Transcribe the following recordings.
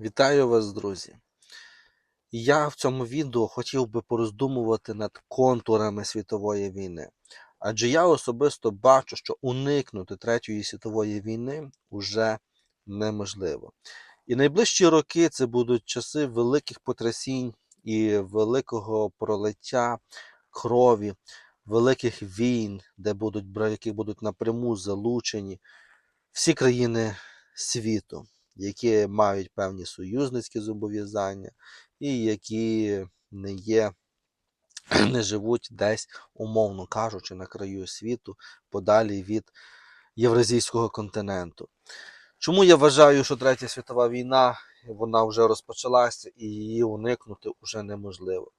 Вітаю вас, друзі! Я в цьому відео хотів би пороздумувати над контурами світової війни. Адже я особисто бачу, що уникнути Третьої світової війни вже неможливо. І найближчі роки це будуть часи великих потрясінь і великого пролиття крові, великих війн, де будуть, які будуть напряму залучені всі країни світу які мають певні союзницькі зобов'язання, і які не є, не живуть десь, умовно кажучи, на краю світу, подалі від Євразійського континенту. Чому я вважаю, що Третя світова війна вона вже розпочалася і її уникнути вже неможливо?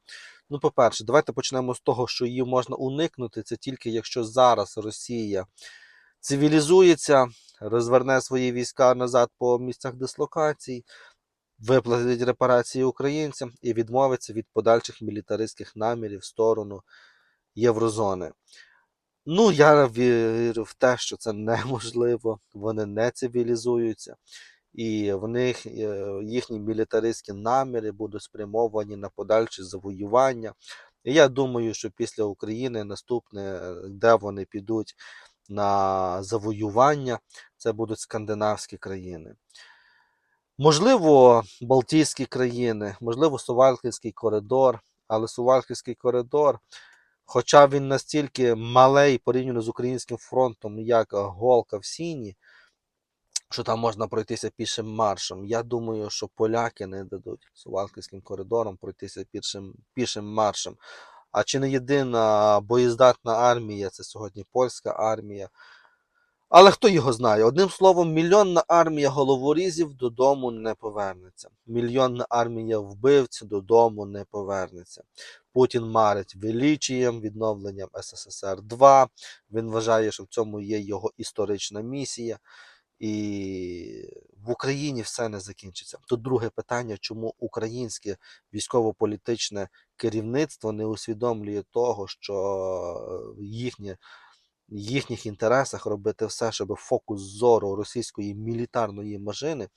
Ну, по-перше, давайте почнемо з того, що її можна уникнути, це тільки якщо зараз Росія цивілізується, розверне свої війська назад по місцях дислокацій, виплатить репарації українцям і відмовиться від подальших мілітаристських намірів в сторону Єврозони. Ну, я вірю в те, що це неможливо, вони не цивілізуються, і в них е, їхні мілітаристські наміри будуть спрямовані на подальше завоювання. І я думаю, що після України наступне, е, де вони підуть на завоювання, це будуть скандинавські країни. Можливо, Балтійські країни, можливо, Сувалківський коридор, але Сувалківський коридор, хоча він настільки малий порівняно з українським фронтом, як голка в сіні, що там можна пройтися пішим маршем. Я думаю, що поляки не дадуть Сувалківським коридором пройтися пішим, пішим маршем. А чи не єдина боєздатна армія це сьогодні польська армія. Але хто його знає? Одним словом, мільйонна армія головорізів додому не повернеться. Мільйонна армія вбивців додому не повернеться. Путін марить величієм, відновленням СССР 2. Він вважає, що в цьому є його історична місія. І в Україні все не закінчиться. Тут друге питання, чому українське військово-політичне керівництво не усвідомлює того, що їхнє їхніх інтересах робити все, щоб фокус зору російської мілітарної машини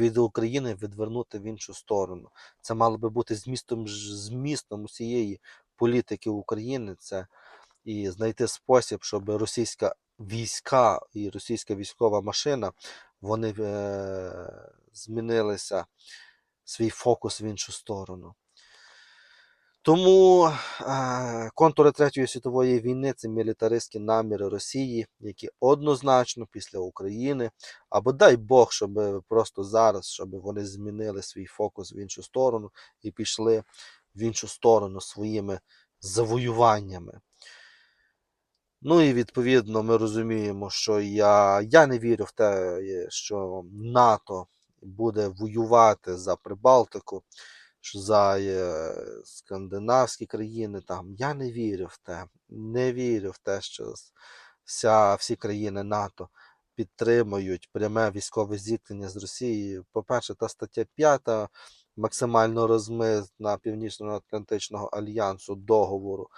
від України відвернути в іншу сторону. Це мало би бути змістом змістом усієї політики України. Це і знайти спосіб, щоб російська війська і російська військова машина вони е, змінилися свій фокус в іншу сторону. Тому е, контури Третьої світової війни це мілітаристські наміри Росії, які однозначно після України, або дай Бог, щоб просто зараз, щоб вони змінили свій фокус в іншу сторону і пішли в іншу сторону своїми завоюваннями. Ну і відповідно ми розуміємо, що я, я не вірю в те, що НАТО буде воювати за Прибалтику що за е, скандинавські країни там. Я не вірю в те. Не вірю в те, що вся, всі країни НАТО підтримують пряме військове зіткнення з Росією. По-перше, та стаття 5 максимально розмитна Північно-Атлантичного альянсу договору.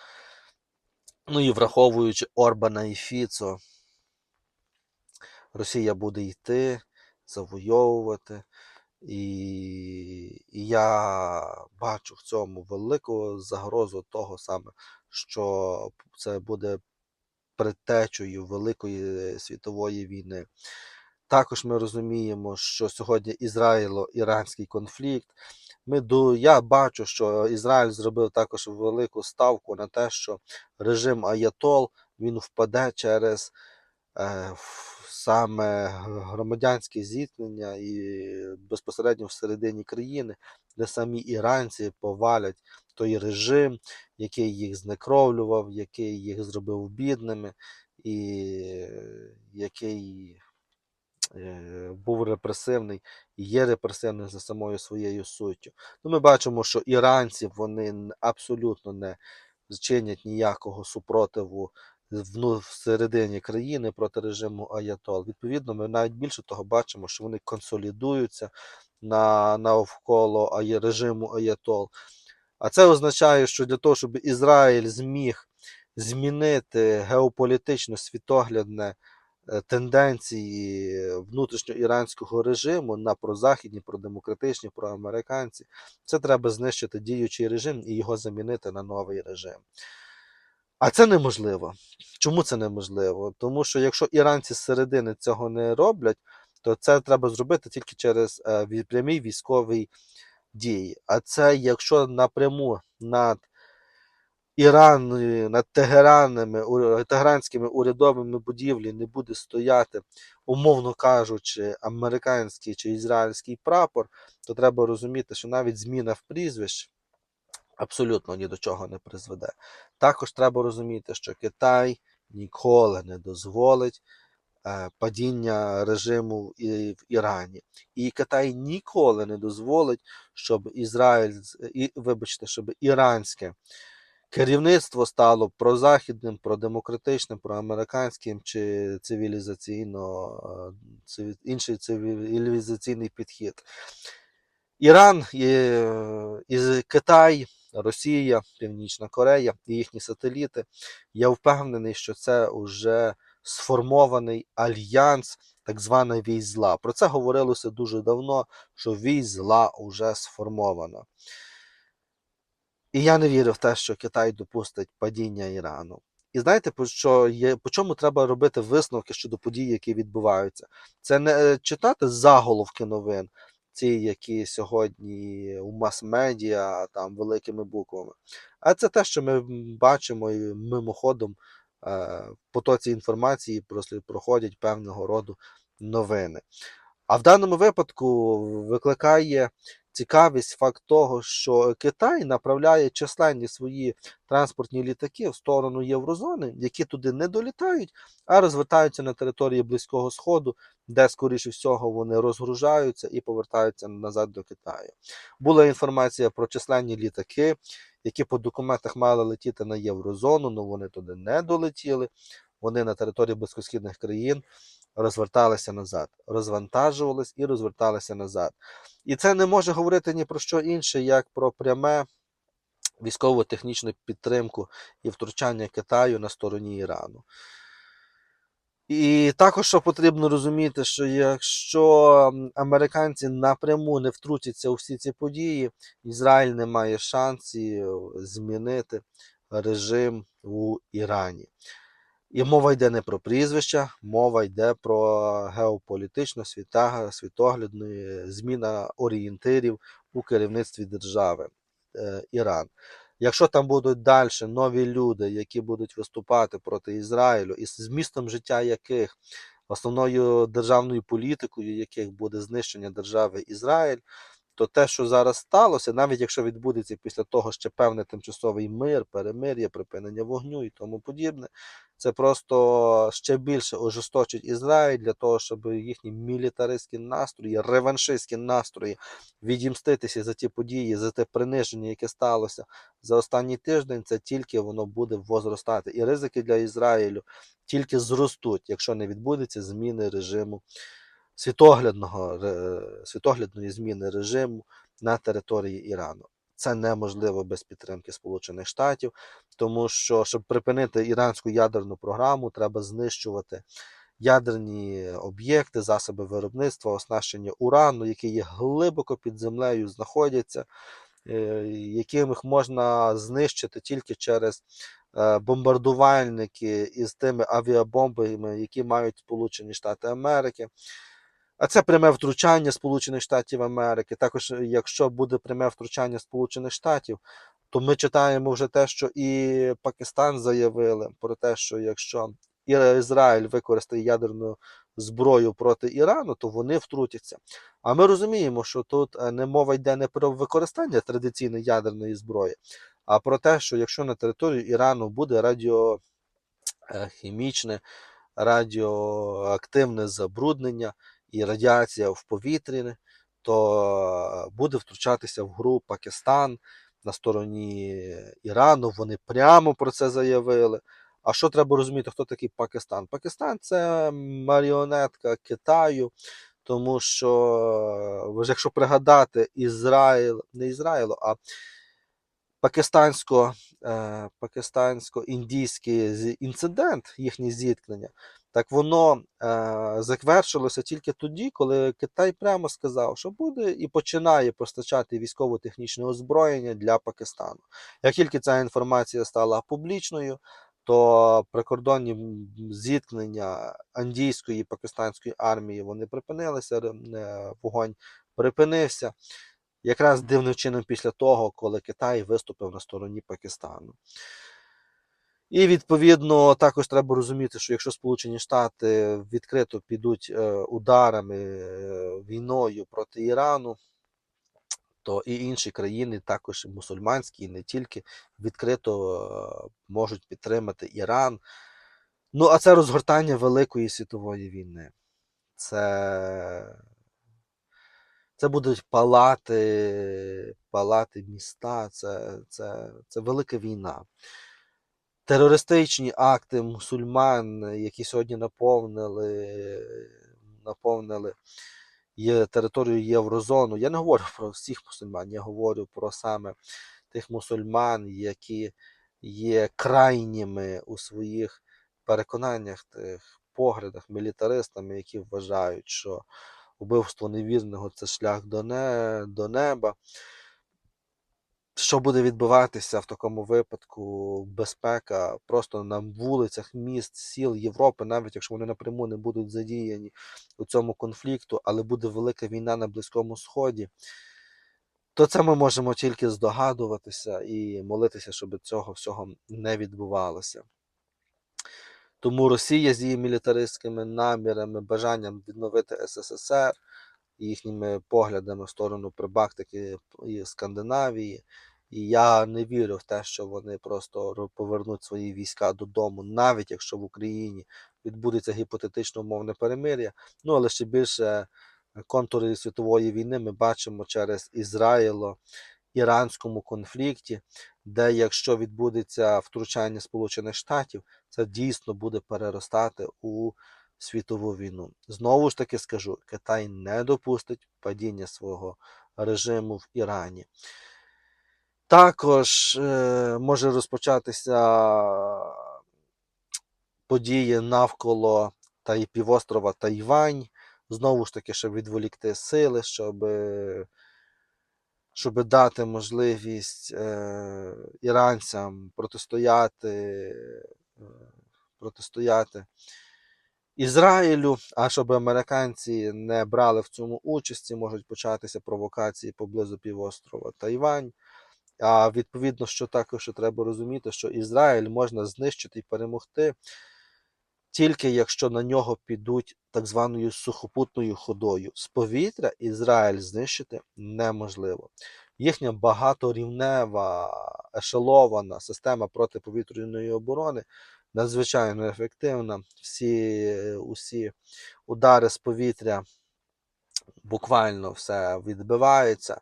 Ну і враховуючи Орбана і Фіцо, Росія буде йти, завойовувати. І, і я бачу в цьому велику загрозу того саме, що це буде предтечею Великої світової війни. Також ми розуміємо, що сьогодні Ізраїло-іранський конфлікт. Ми я бачу, що Ізраїль зробив також велику ставку на те, що режим Аятол він впаде через е, саме громадянське зіткнення і безпосередньо всередині країни, де самі іранці повалять той режим, який їх знекровлював, який їх зробив бідними, і який е, був репресивний і є репресивним за самою своєю суттю. Ну, ми бачимо, що іранці вони абсолютно не чинять ніякого супротиву всередині країни проти режиму Аятол. Відповідно, ми навіть більше того бачимо, що вони консолідуються на, навколо режиму Аятол. А це означає, що для того, щоб Ізраїль зміг змінити геополітично світоглядне е, тенденції внутрішньоіранського режиму на прозахідні, продемократичні, проамериканці. Це треба знищити діючий режим і його замінити на новий режим. А це неможливо. Чому це неможливо? Тому що якщо іранці з середини цього не роблять, то це треба зробити тільки через е, прямі військові дії. А це якщо напряму над Іран, е, над Тегеранами, тегеранськими урядовими будівлі не буде стояти, умовно кажучи, американський чи ізраїльський прапор, то треба розуміти, що навіть зміна в прізвищ абсолютно ні до чого не призведе. Також треба розуміти, що Китай ніколи не дозволить е, падіння режиму в Ірані. І Китай ніколи не дозволить, щоб Ізраїль, і, вибачте, щоб іранське керівництво стало прозахідним, продемократичним, проамериканським чи цивілізаційно е, інший цивілізаційний підхід. Іран, і, і Китай, Росія, Північна Корея і їхні сателіти. Я впевнений, що це вже сформований альянс, так звана військ зла. Про це говорилося дуже давно, що військ зла вже сформована. І я не вірю в те, що Китай допустить падіння Ірану. І знаєте, по, що є, по чому треба робити висновки щодо подій, які відбуваються? Це не е, читати заголовки новин, ці, які сьогодні у мас-медіа там великими буквами. А це те, що ми бачимо і мимоходом е, потоці інформації проходять певного роду новини. А в даному випадку викликає цікавість факт того, що Китай направляє численні свої транспортні літаки в сторону Єврозони, які туди не долітають, а розвертаються на території Близького Сходу, де, скоріше всього, вони розгружаються і повертаються назад до Китаю. Була інформація про численні літаки, які по документах мали летіти на Єврозону, але вони туди не долетіли. Вони на території близькосхідних країн розверталися назад, розвантажувались і розверталися назад. І це не може говорити ні про що інше, як про пряме військово-технічну підтримку і втручання Китаю на стороні Ірану. І також що потрібно розуміти, що якщо американці напряму не втрутяться у всі ці події, Ізраїль не має шансів змінити режим у Ірані. І мова йде не про прізвища, мова йде про геополітичну світоглядну е, зміна орієнтирів у керівництві держави е, Іран. Якщо там будуть далі нові люди, які будуть виступати проти Ізраїлю, і з змістом життя яких основною державною політикою яких буде знищення держави Ізраїль, то те, що зараз сталося, навіть якщо відбудеться після того ще певний тимчасовий мир, перемир'я, припинення вогню і тому подібне, це просто ще більше ожесточить Ізраїль для того, щоб їхні мілітаристські настрої, реваншистські настрої відімститися за ті події, за те приниження, яке сталося за останній тиждень, це тільки воно буде возростати. І ризики для Ізраїлю тільки зростуть, якщо не відбудеться зміни режиму світоглядного, світоглядної зміни режиму на території Ірану. Це неможливо без підтримки Сполучених Штатів, тому що, щоб припинити іранську ядерну програму, треба знищувати ядерні об'єкти, засоби виробництва, оснащення урану, які є глибоко під землею, знаходяться, е, яких можна знищити тільки через е, бомбардувальники із тими авіабомбами, які мають Сполучені Штати Америки. А це пряме втручання Сполучених Штатів Америки. Також, е, якщо буде пряме втручання Сполучених Штатів, то ми читаємо вже те, що і Пакистан заявили про те, що якщо Ізраїль використає ядерну зброю проти Ірану, то вони втрутяться. А ми розуміємо, що тут е, не мова йде не про використання традиційної ядерної зброї, а про те, що якщо на території Ірану буде радіохімічне, радіоактивне забруднення і радіація в повітрі, то буде втручатися в гру Пакистан на стороні Ірану. Вони прямо про це заявили. А що треба розуміти, хто такий Пакистан? Пакистан це маріонетка Китаю, тому що, якщо пригадати, Ізраїл, не Ізраїлу, а е, пакистансько-індійський інцидент, їхнє зіткнення, Так воно е, завершилося тільки тоді, коли Китай прямо сказав, що буде і починає постачати військово-технічне озброєння для Пакистану. Як тільки ця інформація стала публічною, то прикордонні зіткнення андійської і пакистанської армії вони припинилися, е, вогонь припинився. Якраз дивним чином після того, коли Китай виступив на стороні Пакистану. І відповідно також треба розуміти, що якщо Сполучені Штати відкрито підуть е, ударами е, війною проти Ірану, то і інші країни, також мусульманські, і не тільки, відкрито е, можуть підтримати Іран. Ну, а це розгортання Великої світової війни. Це, це будуть палати, палати міста, це, це, це велика війна. Терористичні акти мусульман, які сьогодні наповнили, наповнили територію Єврозону. Я не говорю про всіх мусульман, я говорю про саме тих мусульман, які є крайніми у своїх переконаннях, тих поглядах, мілітаристами, які вважають, що вбивство невірного це шлях до неба. Що буде відбуватися в такому випадку? Безпека просто на вулицях міст, сіл Європи, навіть якщо вони напряму не будуть задіяні у цьому конфлікту, але буде велика війна на Близькому Сході, то це ми можемо тільки здогадуватися і молитися, щоб цього всього не відбувалося. Тому Росія з її мілітаристськими намірами, бажанням відновити СССР, їхніми поглядами в сторону Прибалтики і Скандинавії. І я не вірю в те, що вони просто повернуть свої війська додому, навіть якщо в Україні відбудеться гіпотетично умовне перемир'я. Ну але ще більше контури світової війни ми бачимо через Ізраїло-іранському конфлікті, де якщо відбудеться втручання Сполучених Штатів, це дійсно буде переростати у світову війну. Знову ж таки скажу, Китай не допустить падіння свого режиму в Ірані. Також е, може розпочатися події навколо та й півострова Тайвань. Знову ж таки, щоб відволікти сили, щоб, щоб дати можливість е, іранцям протистояти, е, протистояти Ізраїлю, а щоб американці не брали в цьому участі, можуть початися провокації поблизу півострова Тайвань. А відповідно, що також треба розуміти, що Ізраїль можна знищити і перемогти тільки якщо на нього підуть так званою сухопутною ходою. З повітря Ізраїль знищити неможливо. Їхня багаторівнева ешелована система протиповітряної оборони надзвичайно ефективна. Всі усі удари з повітря буквально все відбивається.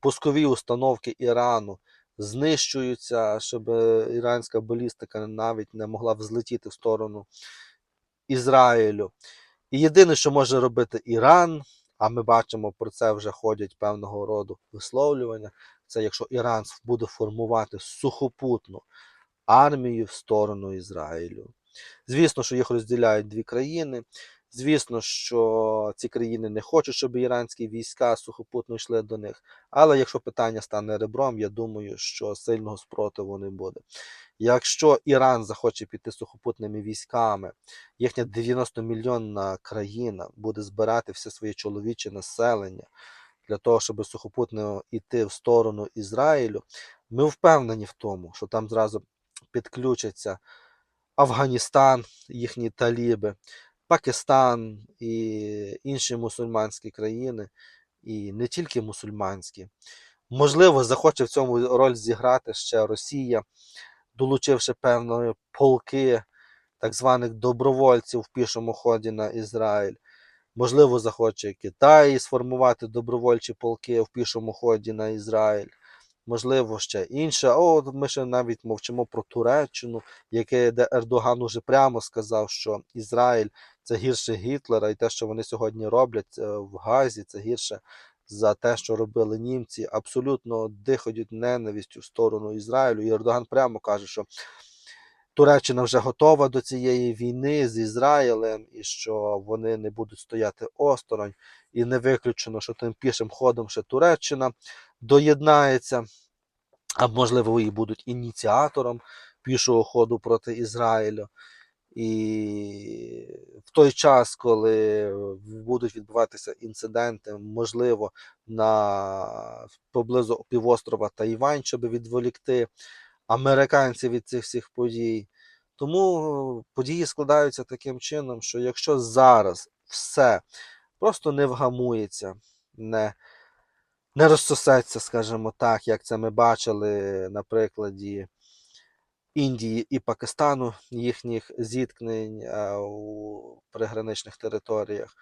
Пускові установки Ірану знищуються, щоб е, іранська балістика навіть не могла взлетіти в сторону Ізраїлю. І єдине, що може робити Іран, а ми бачимо, про це вже ходять певного роду висловлювання, це якщо Іран буде формувати сухопутну армію в сторону Ізраїлю. Звісно, що їх розділяють дві країни. Звісно, що ці країни не хочуть, щоб іранські війська сухопутно йшли до них. Але якщо питання стане ребром, я думаю, що сильного спротиву не буде. Якщо Іран захоче піти сухопутними військами, їхня 90-мільйонна країна буде збирати все своє чоловіче населення для того, щоб сухопутно йти в сторону Ізраїлю, ми впевнені в тому, що там зразу підключаться Афганістан, їхні таліби, Пакистан і інші мусульманські країни, і не тільки мусульманські. Можливо, захоче в цьому роль зіграти ще Росія, долучивши певні полки так званих добровольців в пішому ході на Ізраїль. Можливо, захоче Китай сформувати добровольчі полки в пішому ході на Ізраїль. Можливо, ще інше. О, ми ще навіть мовчимо про Туреччину, яке де Ердоган уже прямо сказав, що Ізраїль це гірше Гітлера, і те, що вони сьогодні роблять е, в Газі, це гірше за те, що робили німці. Абсолютно дихають ненавистю в сторону Ізраїлю. І Ердоган прямо каже, що Туреччина вже готова до цієї війни з Ізраїлем, і що вони не будуть стояти осторонь, і не виключено, що тим пішим ходом ще Туреччина доєднається, а можливо, і будуть ініціатором пішого ходу проти Ізраїлю. І в той час, коли будуть відбуватися інциденти, можливо, на поблизу півострова Тайвань, щоб відволікти американців від цих всіх подій. Тому події складаються таким чином, що якщо зараз все просто не вгамується, не, не розсосеться, скажімо так, як це ми бачили на прикладі Індії і Пакистану, їхніх зіткнень е, у приграничних територіях,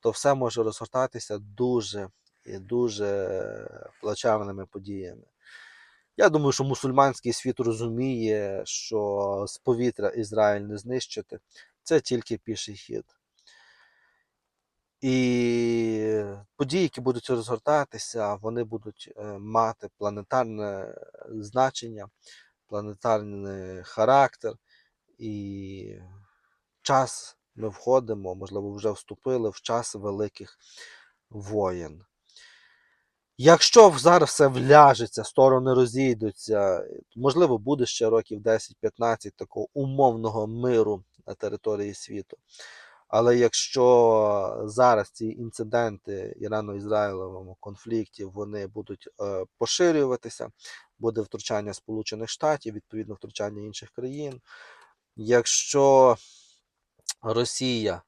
то все може розгортатися дуже і дуже плачевними подіями. Я думаю, що мусульманський світ розуміє, що з повітря Ізраїль не знищити. Це тільки піший хід. І події, які будуть розгортатися, вони будуть е, мати планетарне значення, планетарний характер. І час ми входимо, можливо, вже вступили в час великих воєн. Якщо зараз все вляжеться, сторони розійдуться, можливо, буде ще років 10-15 такого умовного миру на території світу. Але якщо зараз ці інциденти Ірано-Ізраїлевому конфлікті вони будуть е, поширюватися, буде втручання Сполучених Штатів, відповідно втручання інших країн. Якщо Росія,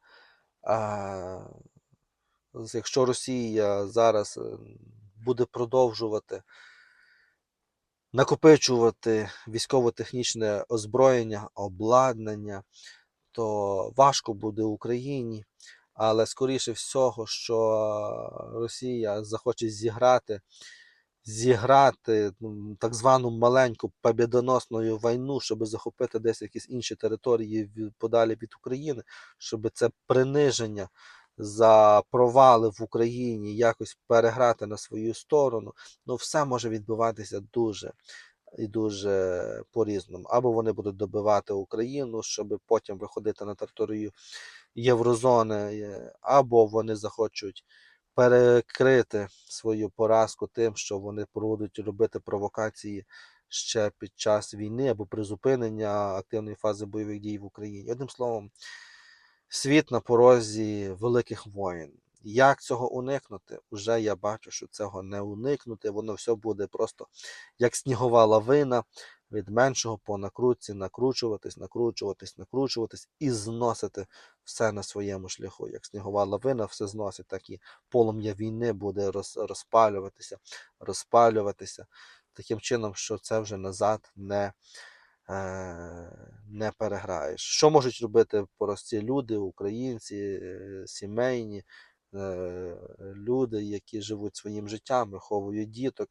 е, якщо Росія зараз е, буде продовжувати накопичувати військово-технічне озброєння, обладнання, то важко буде Україні. Але скоріше всього, що Росія захоче зіграти, зіграти так звану маленьку побєдоносну війну, щоб захопити десь якісь інші території подалі від України, щоб це приниження за провали в Україні якось переграти на свою сторону. Ну, все може відбуватися дуже і дуже по-різному. Або вони будуть добивати Україну, щоб потім виходити на територію Єврозони, е, або вони захочуть перекрити свою поразку тим, що вони будуть робити провокації ще під час війни або призупинення активної фази бойових дій в Україні. Одним словом, світ на порозі великих воєн. Як цього уникнути? Уже я бачу, що цього не уникнути. Воно все буде просто як снігова лавина від меншого по накрутці, накручуватись, накручуватись, накручуватись і зносити все на своєму шляху. Як снігова лавина все зносить, так і полум'я війни буде роз, розпалюватися, розпалюватися таким чином, що це вже назад не, е, не переграєш. Що можуть робити прості люди, українці, е, сімейні? Е, Люди, які живуть своїм життям, виховують діток.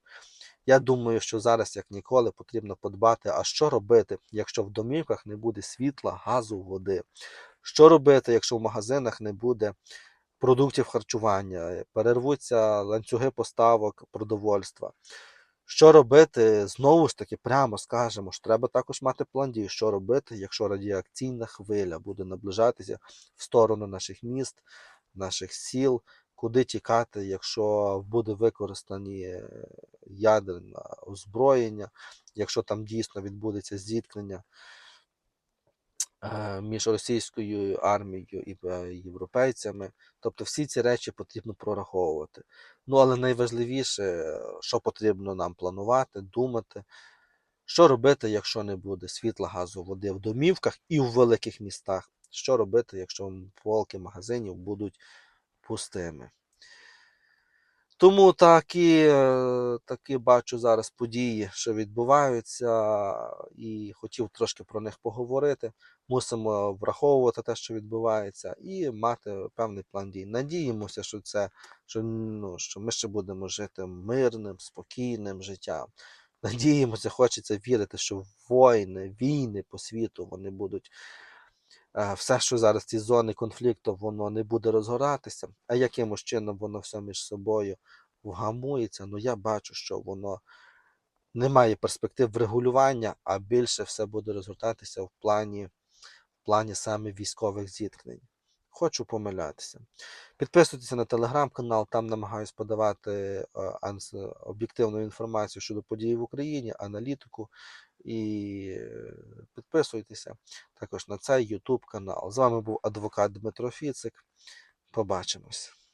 Я думаю, що зараз, як ніколи, потрібно подбати, а що робити, якщо в домівках не буде світла, газу, води. Що робити, якщо в магазинах не буде продуктів харчування, перервуться ланцюги поставок продовольства. Що робити? Знову ж таки, прямо скажемо, що треба також мати план дій, що робити, якщо радіоакційна хвиля буде наближатися в сторону наших міст, наших сіл, куди тікати, якщо буде використані е, ядерне озброєння, якщо там дійсно відбудеться зіткнення е, між російською армією і е, європейцями. Тобто всі ці речі потрібно прораховувати. Ну, але найважливіше, що потрібно нам планувати, думати, що робити, якщо не буде світла, газу, води в домівках і в великих містах. Що робити, якщо полки магазинів будуть пустими. Тому такі, е, такі бачу зараз події, що відбуваються, і хотів трошки про них поговорити. Мусимо враховувати те, що відбувається, і мати певний план дій. Надіємося, що це що, ну, що ми ще будемо жити мирним, спокійним життям. Надіємося, хочеться вірити, що воїни, війни по світу вони будуть. Е, Все, що зараз ці зони конфлікту, воно не буде розгоратися, а якимось чином воно все між собою вгамується. Ну я бачу, що воно немає перспектив врегулювання, а більше все буде розгортатися в плані, в плані саме військових зіткнень. Хочу помилятися. Підписуйтеся на телеграм-канал, там намагаюсь подавати е, об'єктивну інформацію щодо подій в Україні, аналітику. І е, підписуйтеся також на цей YouTube канал. З вами був адвокат Дмитро Фіцик. Побачимось.